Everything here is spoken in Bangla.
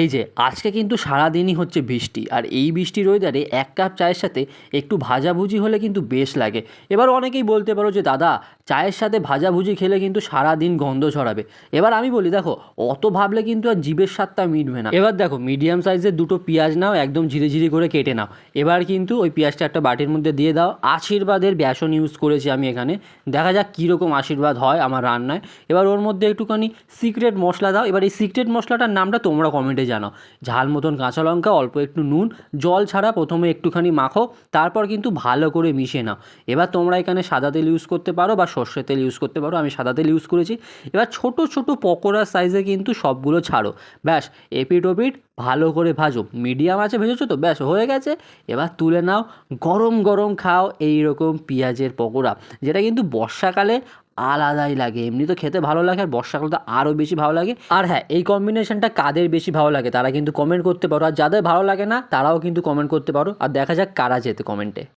এই যে, আজকে কিন্তু সারাদিনই হচ্ছে বৃষ্টি, আর এই বৃষ্টির ওয়েদারে এক কাপ চায়ের সাথে একটু ভাজাভুজি হলে কিন্তু বেশ লাগে। এবার অনেকেই বলতে পারো যে, দাদা, চায়ের সাথে ভাজাভুজি খেলে কিন্তু সারাদিন গন্ধ ছড়াবে। এবার আমি বলি, দেখো, অত ভাবলে কিন্তু আর জিভের স্বাদটা মিটবে না। এবার দেখো মিডিয়াম সাইজের দুটো পেঁয়াজ নাও, একদম ঝিরে ঝিরে করে কেটে নাও। এবার কিন্তু ওই পেঁয়াজটা একটা বাটির মধ্যে দিয়ে দাও। আশীর্বাদের বেসন ইউজ করেছি আমি এখানে। দেখা যাক কীরকম আশীর্বাদ হয় আমার রান্নায়। এবার ওর মধ্যে একটুখানি সিক্রেট মশলা দাও। এবার এই সিক্রেট মশলাটার নামটা তোমরা কমেন্টে জানাও ঝাল মতন কাঁচা লঙ্কা, অল্প একটু নুন, জল ছাড়া প্রথমে একটুখানি মাখো, তারপর কিন্তু ভালো করে মিশিয়ে নাও। এবার তোমরা এখানে সাদা তেল ইউজ করতে পারো বা সর্ষের তেল ইউজ করতে পারো, আমি সাদা তেল ইউজ করেছি। এবার ছোট ছোট পকোড়া সাইজে কিন্তু সবগুলো ছাড়ো। ব্যাস এপিট ওপিট ভালো করে ভাজো। মিডিয়াম আছে, ভেজেছো তো? ব্যাস, হয়ে গেছে। এবার তুলে নাও, গরম গরম খাও এই রকম পেঁয়াজের পকোড়া, যেটা কিন্তু বর্ষাকালে আলাদাই লাগে। এমনি তো খেতে ভালো লাগে আর বর্ষাকাল তো আরও বেশি ভালো লাগে। আর হ্যাঁ এই কম্বিনেশনটা কাদের বেশি ভালো লাগে তারা কিন্তু কমেন্ট করতে পারো। আর যাদের ভালো লাগে না, তারাও কিন্তু কমেন্ট করতে পারো। আর দেখা যাক কারা যেতে কমেন্টে